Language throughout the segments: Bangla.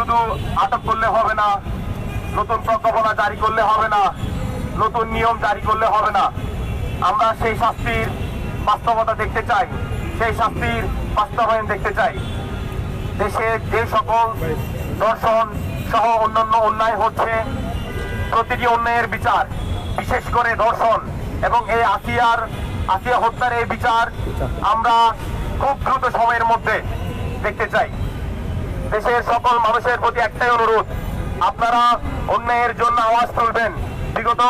শুধু আটক করলে হবে না নতুন প্রজ্ঞাপনা জারি করলে হবে না নতুন নিয়ম জারি করলে হবে না। আমরা সেই শাস্তির বাস্তবতা দেখতে চাই সেই শাস্তির বাস্তবায়ন দেখতে চাই। দেশে যে সকল দর্শন সহ অন্যান্য অন্যায় হচ্ছে প্রতিটি অন্যায়ের বিচার বিশেষ করে ধর্ষণ এবং এই আসিয়ার আসিয়া হত্যার এই বিচার। আমরা খুব দ্রুত সময়ের মধ্যে দেখতে চাই। দেশের সকল মানুষের প্রতি একটাই অনুরোধ, আপনারা অন্যায়ের জন্য আওয়াজ তুলবেন। বিগত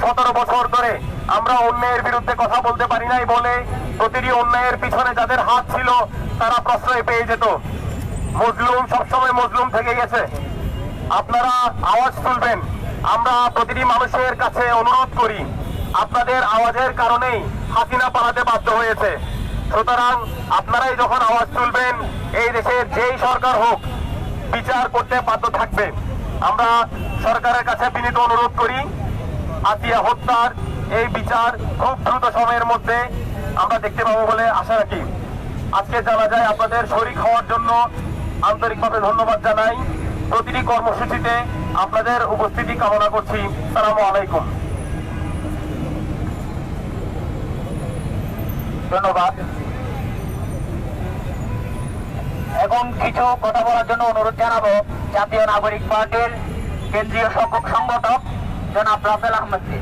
সতেরো বছর ধরে আমরা অন্যায়ের বিরুদ্ধে কথা বলতে পারি নাই বলে প্রতিটি অন্যায়ের পিছনে যাদের হাত ছিল, তারা প্রশ্রয় পেয়ে যেত। মজলুম সবসময় মজলুম থেকে গেছে। আপনারা আওয়াজ তুলবেন। আমরা প্রতিটি মানুষের কাছে অনুরোধ করি, আপনাদের আওয়াজের কারণেই হাসিনা পালাতে বাধ্য হয়েছে। সুতরাং আপনারাই যখন আওয়াজ তুলবেন, এই দেশের যেই সরকার হোক, বিচার করতে বাধ্য থাকবে। আমরা সরকারের কাছে বিনীত অনুরোধ করি আসিয়া হত্যার এই বিচার খুব দ্রুত সময়ের মধ্যে আমরা দেখতে পাবো বলে আশা রাখি। আজকে জানা যায় আপনাদের শরিক হওয়ার জন্য আন্তরিকভাবে ধন্যবাদ জানাই। প্রতিটি কর্মসূচিতে আপনাদের উপস্থিতি কামনা করছি। সালামু আলাইকুম। ধন্যবাদ। এখন কিছু কথা বলার জন্য অনুরোধ জানাব। জাতীয় নাগরিক পার্টির কেন্দ্রীয় সংগঠক জনাব রাফেল আহমেদকে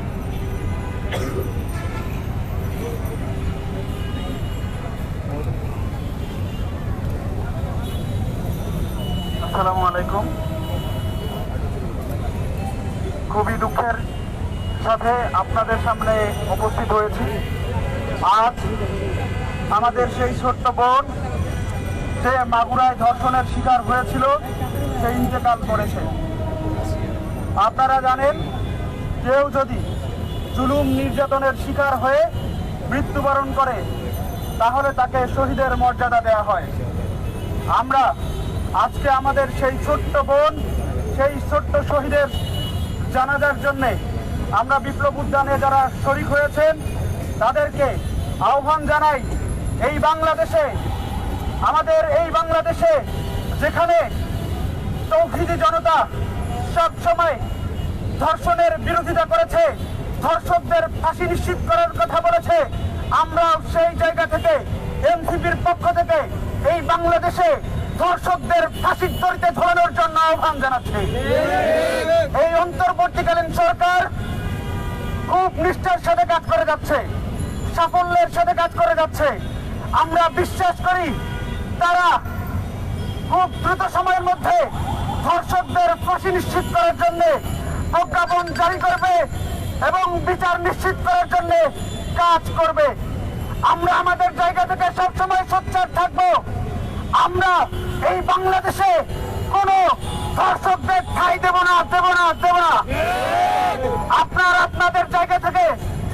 আসসালামু আলাইকুম। খুবই দুঃখের সাথে আপনাদের সামনে উপস্থিত হয়েছি। আজ আমাদের সেই ছোট্ট বোন যে মাগুরায় ধর্ষণের শিকার হয়েছিল সে ইন্তেকাল করেছে। আপনারা জানেন, কেউ যদি জুলুম নির্যাতনের শিকার হয়ে মৃত্যুবরণ করে, তাহলে তাকে শহীদের মর্যাদা দেওয়া হয়। আমরা আজকে আমাদের সেই ছোট্ট বোন, সেই ছোট্ট শহীদের জানাজার জন্যে আমরা বিপ্লব উদ্যানে যারা শরিক হয়েছেন, তাদেরকে আহ্বান জানাই, এই বাংলাদেশে আমাদের এই বাংলাদেশে যেখানে তৌহিদি জনতা সব সময় ধর্ষণের বিরোধিতা করেছে, ধর্ষকদের ফাঁসি নিশ্চিত করার কথা বলেছে আমরা সেই জায়গা থেকে, এনসিপির পক্ষ থেকে এই বাংলাদেশে ধর্ষকদের ফাঁসির দড়িতে ঝোলানোর জন্য আহ্বান জানাচ্ছি। এই অন্তর্বর্তীকালীন সরকার খুব নিষ্ঠার সাথে কাজ করে যাচ্ছে, সাফল্যের সাথে কাজ করে যাচ্ছে। আমরা বিশ্বাস করি তারা খুব দ্রুত সময়ের মধ্যে ধর্ষকদের ফাঁসি নিশ্চিত করার জন্য প্রজ্ঞাপন জারি করবে এবং বিচার নিশ্চিত করার জন্য কাজ করবে। আমরা আমাদের জায়গা থেকে সবসময় সোচ্চার থাকব। আমরা এই বাংলাদেশে কোনো ধর্ষকদের ঠাই দেব না দেব না দেব না। আপনার আপনাদের জায়গা থেকে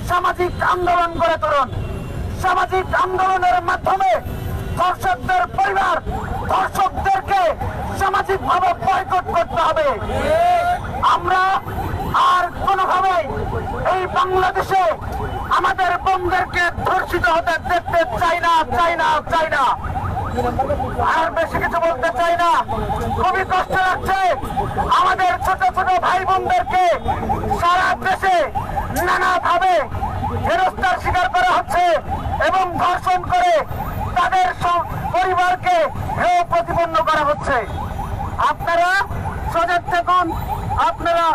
সামাজিক আন্দোলন গড়ে তুলুন। সামাজিক আন্দোলনের মাধ্যমে ধর্ষকদের পরিবার ধর্ষকদেরকে সামাজিক ভাবে বয়কট করতে হবে। আমরা আর কোনোভাবে এই বাংলাদেশে আমাদের বোনদেরকে ধর্ষিত হতে দেখতে চাই না চাই না চাই না। আর বেশি কিছু বলতে চাই না। খুবই কষ্ট লাগছে আমাদের ছোট ছোট ভাই বোনদেরকে সারা দেশে নানাভাবে হেরস্তার শিকার করা হচ্ছে এবং ধর্ষণ করে তাদের পরিবারকে হেয় প্রতিপন্ন করা হচ্ছে। আপনারা সজাগ থাকুন, আপনারা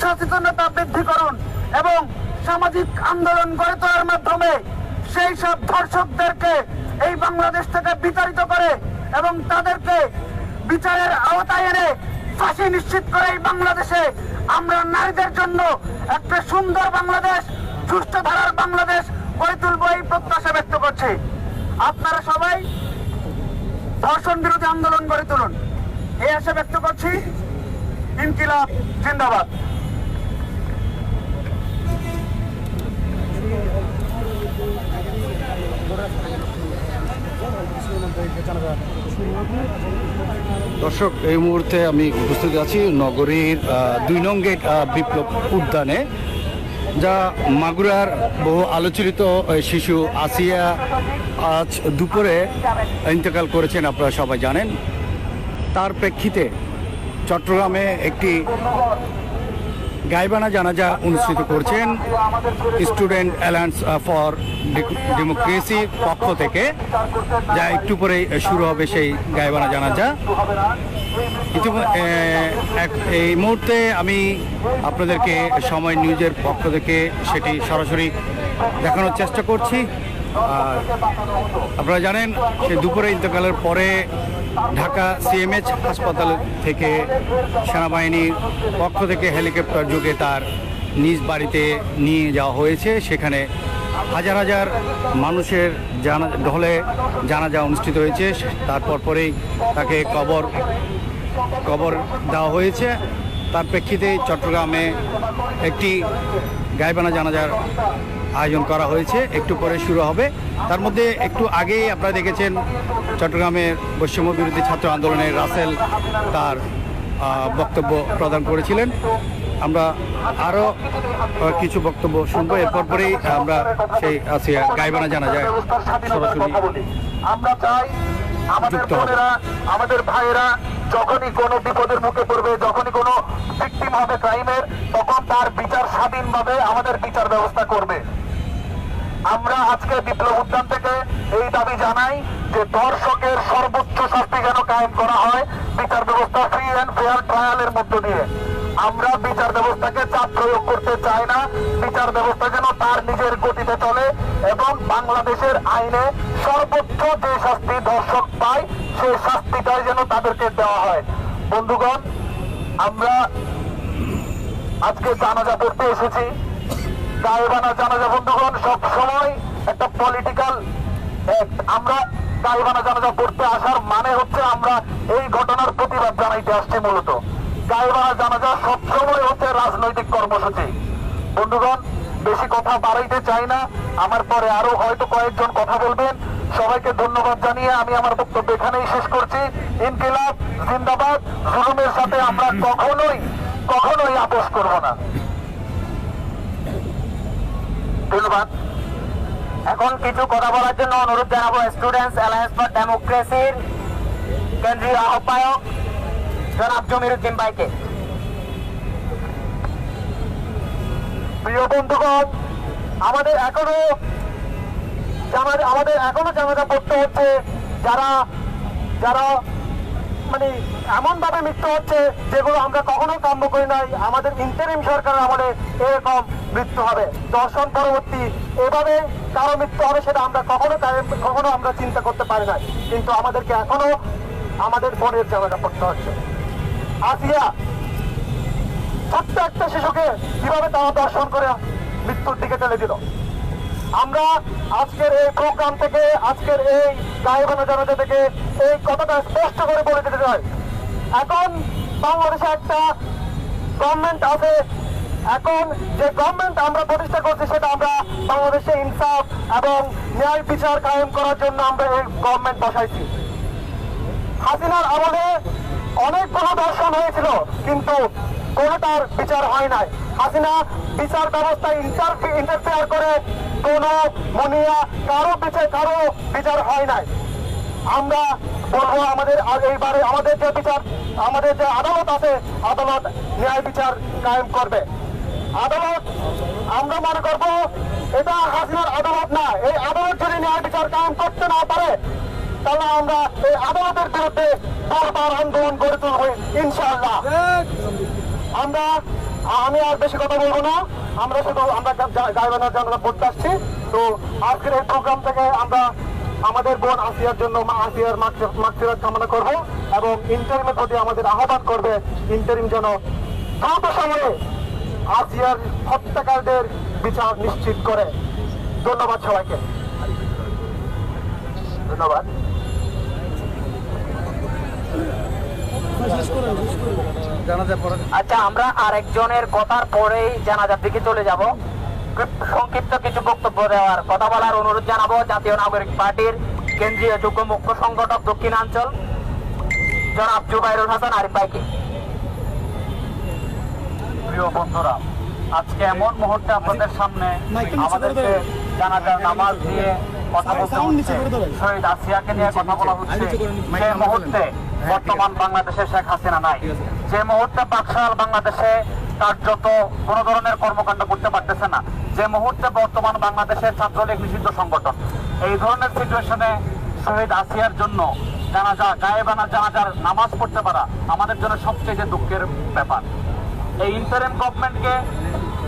সচেতনতা বৃদ্ধি করুন এবং সামাজিক আন্দোলন গড়ে তোলার মাধ্যমে সেই সব ধর্ষকদেরকে এই বাংলাদেশ থেকে বিতাড়িত করে এবং তাদেরকে বিচারের আওতায় এনে ফাঁসি নিশ্চিত করে এই বাংলাদেশে আমরা নারীদের জন্য একটা সুন্দর বাংলাদেশ, সুস্থ ধারার বাংলাদেশ গড়ে তুলব এই প্রত্যাশা ব্যক্ত করছি। আপনারা সবাই ধর্ষণ বিরোধী আন্দোলন গড়ে তুলুন। এই আশা ব্যক্ত করছি, ইনকিলাব জিন্দাবাদ। দর্শক, এই মুহূর্তে আমি উপস্থিত আছি নগরীর দুই নং গেট বিপ্লব উদ্যানে। যা মাগুরার বহু আলোচিত শিশু আসিয়া আজ দুপুরে ইন্তেকাল করেছেন আপনারা সবাই জানেন। তার প্রেক্ষিতে চট্টগ্রামে একটি গাইবানা জানাজা অনুষ্ঠিত করছেন স্টুডেন্ট অ্যালায়েন্স ফর ডেমোক্রেসির পক্ষ থেকে। যা একটু পরেই শুরু হবে সেই গাইবানা জানাজা। এই মুহূর্তে আমি আপনাদেরকে সময় নিউজের পক্ষ থেকে সেটি সরাসরি দেখানোর চেষ্টা করছি। আর আপনারা জানেন, সে দুপুরে ইন্তকালের পরে ঢাকা সিএমএইচ হাসপাতাল থেকে সেনাবাহিনীর পক্ষ থেকে হেলিকপ্টার যোগে তার নিজ বাড়িতে নিয়ে যাওয়া হয়েছে। সেখানে হাজার হাজার মানুষের জানা, ঢলে জানাজা অনুষ্ঠিত হয়েছে। তারপর পরেই তাকে কবর কবর দেওয়া হয়েছে। তার প্রেক্ষিতে চট্টগ্রামে একটি গাইবানা জানাজার আয়োজন করা হয়েছে। একটু পরে শুরু হবে। তার মধ্যে একটু আগেই আপনারা দেখেছেন চট্টগ্রামের বৈষম্য বিরোধী ছাত্র আন্দোলনের রাসেল তার বক্তব্য প্রদান করেছিলেন। আমরা আরও কিছু বক্তব্য শুনব। এরপর পরেই আমরা সেই গাইবানা জানা যায় সরাসরি আমরা চাই আমাদের বোনেরা আমাদের ভাইয়েরা যখনই কোনো বিপদের মুখে পড়বে যখনই কোনো ভিকটিম হবে ক্রাইমের তখন তার বিচার স্বাধীনভাবে আমাদের বিচার ব্যবস্থা করবে। আমরা আজকে বিপ্লব উদ্যান থেকে এই দাবি জানাই যে দর্শকের সর্বোচ্চ শাস্তি যেন কায়েম করা হয় বিচার ব্যবস্থা ফ্রি অ্যান্ড ফেয়ার ট্রায়ালের মধ্য দিয়ে। আমরা বিচার ব্যবস্থাকে চাপ প্রয়োগ করতে চাই না। বিচার ব্যবস্থা যেন তার নিজের গতিতে চলে এবং বাংলাদেশের আইনে সর্বোচ্চ যে শাস্তি দর্শক পায়, সেই শাস্তিটাই যেন তাদেরকে দেওয়া হয়। বন্ধুগণ, আমরা আজকে জানাজা পড়তে এসেছি। গায়েবানা জানাজা, বন্ধুগণ, সব সময় একটা পলিটিক্যাল আমরা গায়েবানা জানাজা পড়তে আসার মানে হচ্ছে আমরা এই ঘটনার প্রতিবাদ জানাইতে আসছি মূলত। গায়েবানা জানাজা সবসময় হচ্ছে রাজনৈতিক কর্মসূচি। বন্ধুগণ, বেশি কথা বাড়াইতে চাই না। আমার পরে আরও হয়তো কয়েকজন কথা বলবেন। সবাইকে ধন্যবাদ জানিয়ে আমি আমার বক্তব্য এখানেই শেষ করছি। ইনকিলাব, জিন্দাবাদ। জুলুমের সাথে আমরা কখনোই কখনোই আপোষ করব না। ধন্যবাদ। এখন কিছু কথা বলার জন্য অনুরোধ জানাব। স্টুডেন্টস অ্যালায়েন্স ফর ডেমোক্রেসির কেন্দ্রীয় আহ্বায়ক জনাব জমির উদ্দিন ভাইকে। প্রিয় বন্ধুগণ, আমাদের এখনও আমাদের এখনও জানাজা পড়তে হচ্ছে। যারা যারা মানে এমন ভাবে মৃত্যু হচ্ছে যেগুলো আমরা কখনো কাম্য করি নাই। আমাদের ইন্টারিম সরকারের আমলে এরকম মৃত্যু হবে। দর্শন পরবর্তী এভাবে কারও মৃত্যু হবে সেটা আমরা কখনো কখনো আমরা চিন্তা করতে পারি না কিন্তু আমাদেরকে এখনও আমাদের বোনের জায়গাটা পড়তে হচ্ছে। আসিয়া ছোট্ট একটা শিশুকে কীভাবে তারা দর্শন করে মৃত্যুর দিকে ঠেলে দিল। আমরা আজকের এই প্রোগ্রাম থেকে, আজকের এই গায়েবানা জানাজা থেকে এই কথাটা স্পষ্ট করে বলে দিতে চাই। এখন বাংলাদেশে একটা গভর্নমেন্ট আছে। এখন যে গভর্নমেন্ট আমরা প্রতিষ্ঠা করছি, সেটা আমরা বাংলাদেশে ইনসাফ এবং ন্যায় বিচার কায়েম করার জন্য আমরা এই গভর্নমেন্ট বসাইছি। হাসিনার আমলে অনেকগুলো দর্শন হয়েছিল, কিন্তু কোনোটার বিচার হয় নাই। হাসিনা বিচার ব্যবস্থা ইন্টারফেয়ার করে, কোনো মনিয়া কারও বিচার কারও বিচার হয় নাই। আমরা বলব আমাদের এইবারে আমাদের যে বিচার, আমাদের যে আদালত আছে, আদালত ন্যায় বিচার কায়েম করবে। আদালত, আমরা মনে করব এটা হাসিনার আদালত না, এই আদালত যদি ন্যায় বিচার কায়েম করতে না পারে তাহলে আমরা এই আদালতের বিরুদ্ধে বারবার আন্দোলন গড়ে তুলব, ইনশাআল্লাহ। আমরা, আমি আর বেশি কথা বলব না। আমরা শুধু, আমরা গাইবানার জন্য পড়তে আসছি তো আজকের এই প্রোগ্রাম থেকে আমরা আমাদের বোন আসিয়ার জন্য আসিয়ার মাকসিরাত কামনা করব এবং ইন্টারিমের প্রতি আমাদের আহ্বান করবে ইন্টারিম যেন দ্রুত সময়ে আসিয়ার হত্যাকারীদের বিচার নিশ্চিত করে। ধন্যবাদ সবাইকে। ধন্যবাদ জানাজা পরে আচ্ছা আমরা আরেকজনের কথার পরেই জানাজার দিকে চলে যাব। সংক্ষিপ্ত কিছু বক্তব্য দেওয়ার কথা বলার অনুরোধ জানাব। জাতীয় নাগরিক পার্টির কেন্দ্রীয় যুগ্ম মুখ্য সংগঠক দক্ষিণাঞ্চল জনাব জুবাইরুল হাসান আরিফ ভাইকে। প্রিয় বন্ধুরা আজকে এমন মুহূর্তে আপনাদের সামনে আমাদেরকে জানাজার নামাজ দিয়ে কথা বলতে শহীদ আসিয়াকে নিয়ে কথা বলা হচ্ছে। সেই মুহূর্তে বর্তমান বাংলাদেশে শেখ হাসিনা নাই। যে মুহূর্তে পাকশাল বাংলাদেশে কার্যত কোনো ধরনের কর্মকাণ্ড করতে পারতেছে না যে মুহূর্তে বর্তমান বাংলাদেশের ছাত্রলীগ নিষিদ্ধ সংগঠন এই ধরনের সিচুয়েশনে শহীদ আসিয়ার জন্য জানাজা গায়েবানা জানাজার নামাজ পড়তে পারা আমাদের জন্য সবচেয়ে যে দুঃখের ব্যাপার। এই ইন্টারিম গভর্নমেন্টকে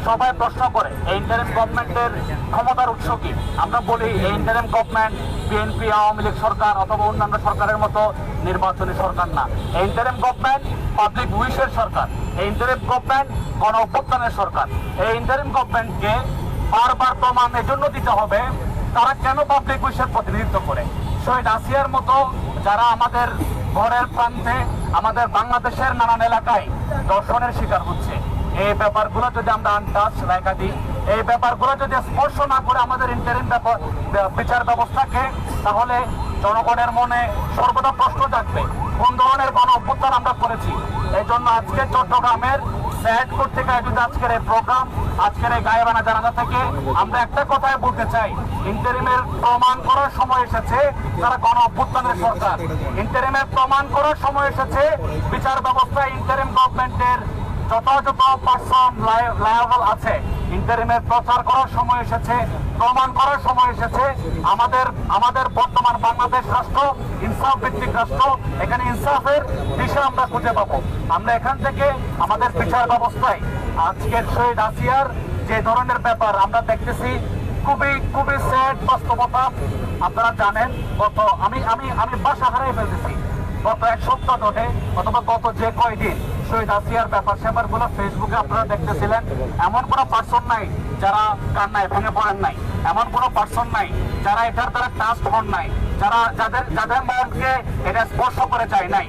সবাই প্রশ্ন করে, এই ইন্টারিম গভর্নমেন্টের ক্ষমতার উৎস কি? আমরা বলি, এই interim government BNP Awami League সরকার অথবা অন্যান্য সরকারের মতো নির্বাচনী সরকার না। এই ইন্টারিম গভর্নমেন্ট পাবলিক উইশের সরকার। এই ইন্টারিম গভর্নমেন্ট গণ অভ্যুত্থানের সরকার। এই ইন্টারিম গভর্নমেন্টকে বারবার প্রমাণ এজন্য দিতে হবে, তারা কেন পাবলিক উইশের প্রতিনিধিত্ব করে? শহীদ আসিয়ার মতো যারা আমাদের ঘরের প্রান্তে, আমাদের বাংলাদেশের নানান এলাকায় দর্শনের শিকার হচ্ছে এই ব্যাপারগুলো যদি আমরা আনটাচ রেখা দিই, এই ব্যাপারগুলো যদি স্পর্শ না করে আমাদের ইন্টারিম বিচার ব্যবস্থাকে তাহলে জনগণের মনে সর্বদা প্রশ্ন থাকবে কোন ধরনের গণ অভ্যুত্থান আমরা করেছি? এই জন্য আজকে চট্টগ্রামের স্যাড কর্তৃক আয়োজিত আজকের এই প্রোগ্রাম আজকের এই গায়েবানা জানাজা থেকে আমরা একটা কথাই বলতে চাই। ইন্টারিমের প্রমাণ করার সময় এসেছে তারা গণ অভ্যুত্থানের সরকার। ইন্টারিমের প্রমাণ করার সময় এসেছে বিচার ব্যবস্থা ইন্টারিম গভর্নমেন্টের যথাযথ পার্সন আছে। ইন্টারিমের প্রচার করার সময় এসেছে, প্রমাণ করার সময় এসেছে। আমাদের আমাদের বর্তমান বাংলাদেশ রাষ্ট্র, ইনসাফ ভিত্তিক রাষ্ট্র, এখানে ইনসাফের দিশা আমরা খুঁজে পাবো। আমরা এখান থেকে আমাদের বিচার ব্যবস্থায়, আজকের শহীদ আসিয়ার যে ধরনের ব্যাপার, আমরা দেখতেছি খুবই খুবই স্যাড বাস্তবতা। আপনারা জানেন, গত আমি আমি আমি বাসা হারাই ফেলতেছি। গত এক সপ্তাহ ধরে অথবা গত যে কয়দিন শহীদ আসিয়ার ব্যাপার স্যাপারগুলো ফেসবুকে আপনারা দেখতেছিলেন, এমন কোনো পার্সন নাই যারা কান্নায় ভেঙে পড়েন নাই। এমন কোনো পার্সন নাই যারা এটার দ্বারা টাস্ট হন নাই, যারা যাদের যাদের মনকে এটা স্পর্শ করে যায় নাই।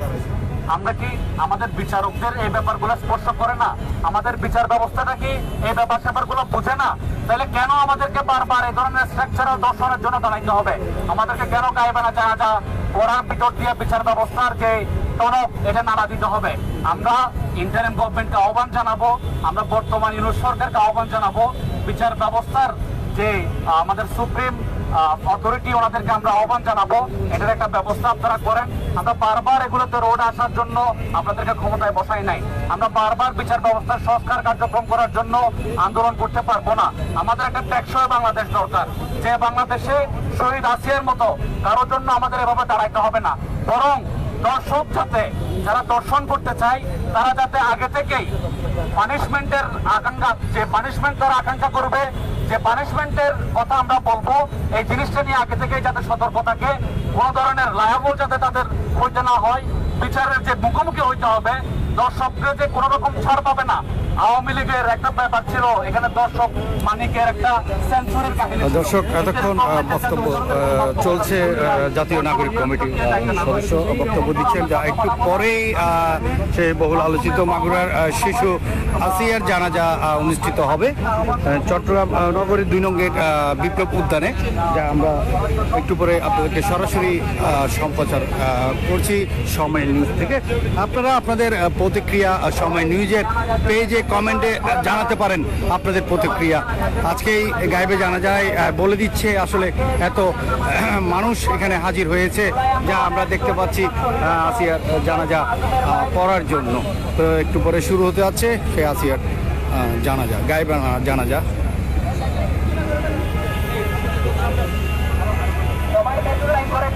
আমরা কি আমাদের বিচারকদের এই ব্যাপারগুলো স্পর্শ করে না? আমাদের বিচার ব্যবস্থাটা কি এই ব্যাপার স্যাপারগুলো বুঝে না? তাহলে কেন আমাদেরকে বারবার এই ধরনের স্ট্রাকচারাল দর্শনের জন্য দাঁড়াইতে হবে? আমাদেরকে কেন গায়েবানা জানা যা ভিতর দিয়ে বিচার ব্যবস্থার যে টনক এটা নাড়া দিতে হবে। আমরা ইন্টারিম গভর্নমেন্টকে আহ্বান জানাব, আমরা বর্তমান ইউনিট সরকারকে আহ্বান জানাব, বিচার ব্যবস্থার যে আমাদের সুপ্রিম অথরিটি ওনাদেরকে আমরা আহ্বান জানাব, এটার একটা ব্যবস্থা আপনারা করেন। আমরা বারবার এগুলোতে রোড আসার জন্য আপনাদেরকে ক্ষমতায় বসাই নাই। আমরা বারবার বিচার ব্যবস্থার সংস্কার কার্যক্রম করার জন্য আন্দোলন করতে পারব না। আমাদের একটা টেকসই বাংলাদেশ দরকার। যে বাংলাদেশে শহীদ আসিয়ার মতো কারোর জন্য আমাদের এভাবে দাঁড়াইতে হবে না। বরং দর্শক যাতে যারা দর্শন করতে চায়, তারা যাতে আগে থেকেই পানিশমেন্টের আকাঙ্ক্ষা, যে পানিশমেন্ট তারা আকাঙ্ক্ষা করবে, যে পানিশমেন্টের কথা আমরা বলব, এই জিনিসটা নিয়ে আগে থেকেই যাতে সতর্ক থাকে। কোন ধরনের লায়াবল যাতে তাদের হইতে না হয়, বিচারের যে মুখোমুখি হইতে হবে দর্শককে যে কোনো রকম ছাড় পাবে না। আওয়ামী লীগের একটা ব্যাপার ছিল, এখানে দর্শক মানিকের একটা কাহিনী দর্শক, এতক্ষণ বক্তব্য চলছে জাতীয় নাগরিক কমিটি সদস্য বক্তব্য দিচ্ছেন। যা একটু পরেই সে বহুল আলোচিত মাগুরার শিশু আসিয়ার জানাজা অনুষ্ঠিত হবে। চট্টগ্রাম নগরীর দুই নং গেট বিপ্লব উদ্যানে, যা আমরা একটু পরে আপনাদেরকে সরাসরি সম্প্রচার করছি সময় নিউজ থেকে। আপনারা আপনাদের প্রতিক্রিয়া সময় নিউজের পেজে, কমেন্টে জানাতে পারেন আপনাদের প্রতিক্রিয়া। আজকেই গাইবে জানা যায় বলে দিচ্ছে আসলে এত মানুষ এখানে হাজির হয়েছে, যা আমরা দেখতে পাচ্ছি আসিয়ার জানাজা পড়ার জন্য। তো একটু পরে শুরু হতে যাচ্ছে সে আসিয়ার জানাজা গাইবে জানাজা। মেট্রো লাইন করে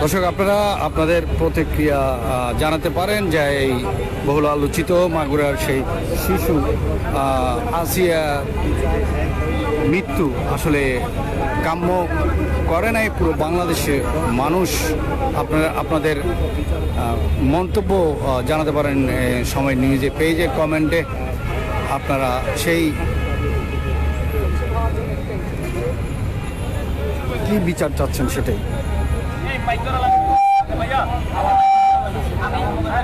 দর্শক, আপনারা আপনাদের প্রতিক্রিয়া জানাতে পারেন যে এই বহুল আলোচিত মাগুরার সেই শিশু আসিয়া মৃত্যু আসলে কাম্য করে নাই। পুরো বাংলাদেশের মানুষ আপনারা, আপনাদের মন্তব্য জানাতে পারেন সময় নিউজে পেজে, কমেন্টে। আপনারা সেই কি বিচার চাচ্ছেন সেটাই। মাইক ধরা লাগবে। ভাইয়া আমি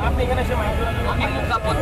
আপনি এখানে এসে মাইক ধরা আমি কাপড়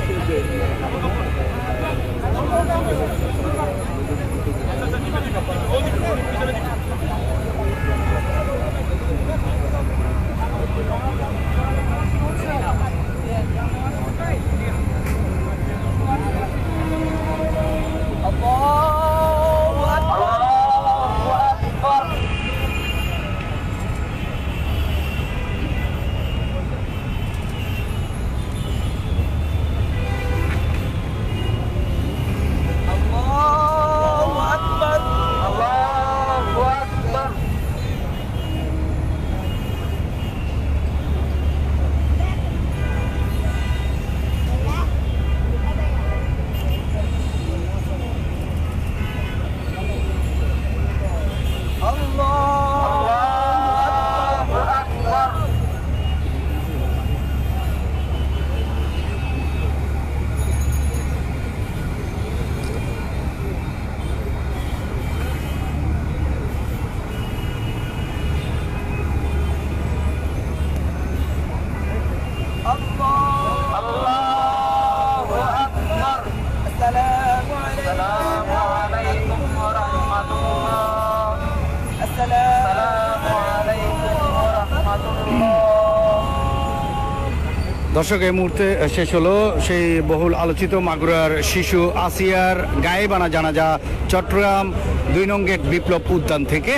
দর্শক, এই মুহূর্তে শেষ হলো সেই বহুল আলোচিত মাগুরার শিশু আসিয়ার গায়েবানা জানাজা, চট্টগ্রাম দুই নং গেট বিপ্লব উদ্যান থেকে।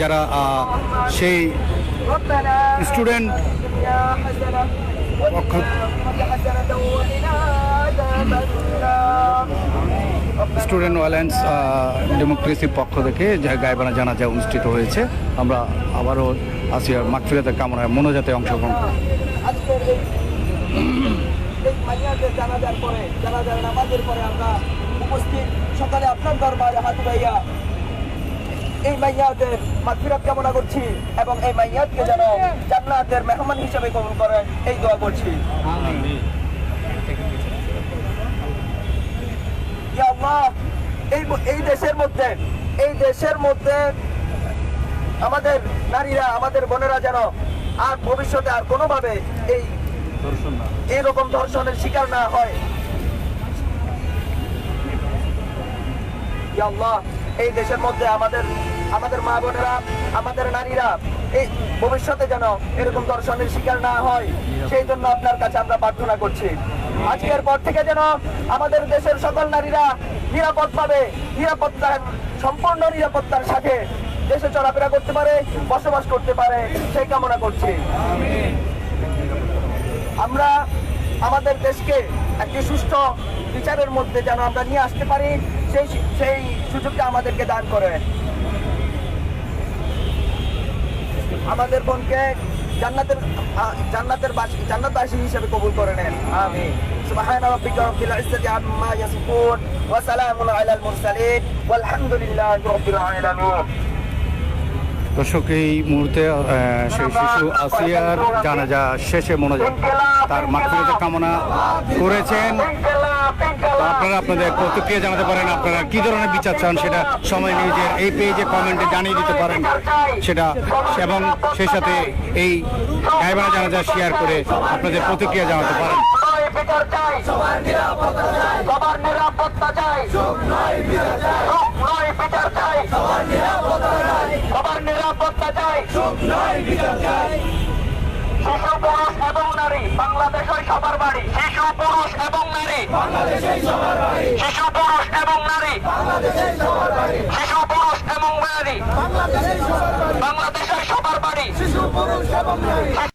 যারা সেই স্টুডেন্ট পক্ষ স্টুডেন্ট অ্যালায়েন্স ডেমোক্রেসির পক্ষ থেকে গায়েবানা জানাজা অনুষ্ঠিত হয়েছে, আমরা আবারও আসিয়ার মাকফিরাতের কামনায় মনোজাতে অংশগ্রহণ করি। এই মাইয়াদের কামনা করছি এবং এই মাইয়াদকে যেন জান্নাতের মেহমান হিসেবে করেন এই দোয়া করছি। এই দেশের মধ্যে, এই দেশের মধ্যে আমাদের নারীরা, আমাদের বোনেরা যেন আর ভবিষ্যতে আর কোনোভাবে এই এরকম ধর্ষণের শিকার না হয়। এই দেশের মধ্যে আমাদের আমাদের মা বোনেরা, আমাদের নারীরা, এই ভবিষ্যতে যেন এরকম দর্শনের শিকার না হয়, সেই জন্য আপনার কাছে আমরা প্রার্থনা করছি। আজকের পর থেকে যেন আমাদের দেশের সকল নারীরা নিরাপদ পাবে নিরাপত্তার, সম্পূর্ণ নিরাপত্তার সাথে দেশে চলাফেরা করতে পারে, বসবাস করতে পারে, সেই কামনা করছি। আমরা আমাদের দেশকে একটি সুষ্ঠু বিচারের মধ্যে যেন আমরা নিয়ে আসতে পারি সেই সেই সুযোগটা আমাদেরকে দান করে আমাদের বোনকে জান্নাতের আহ, জান্নাতের বাসী জান্নাতবাসী হিসেবে কবুল করে নেন আমি سبحان ربك رب العزة عما يصفون وسلام على المرسلين والحمد لله رب العالمين দর্শক, এই মুহূর্তে সেই শিশু আসিয়ার জানাজা শেষে মনোজাত তার মাগফিরাতের কামনা করেছেন। আপনারা আপনাদের প্রতিক্রিয়া জানাতে পারেন, আপনারা কি ধরনের বিচার চান সেটা সময় নিউজের এই পেজে কমেন্টে জানিয়ে দিতে পারেন সেটা। এবং সেই সাথে এই গাইবানা জানাজা শেয়ার করে আপনাদের প্রতিক্রিয়া জানাতে পারেন। নয় চাই। সবার নিরাপত্তা চাই। সবার নিরাপত্তা চাই। সুখ নয় বিচার চাই। সুখ নয় বিচার চাই। সবার নিরাপত্তা চাই। সবার নিরাপত্তা চাই। সুখ নয় বিচার চাই। শিশু পুরুষ এবং নারী বাংলাদেশের সবার বাড়ি। শিশু পুরুষ এবং নারী। বাংলাদেশের সবার বাড়ি। শিশু পুরুষ এবং নারী। বাংলাদেশের সবার বাড়ি। শিশু পুরুষ এবং নারী। বাংলাদেশের সবার বাড়ি। বাংলাদেশের সবার বাড়ি। শিশু পুরুষ এবং নারী।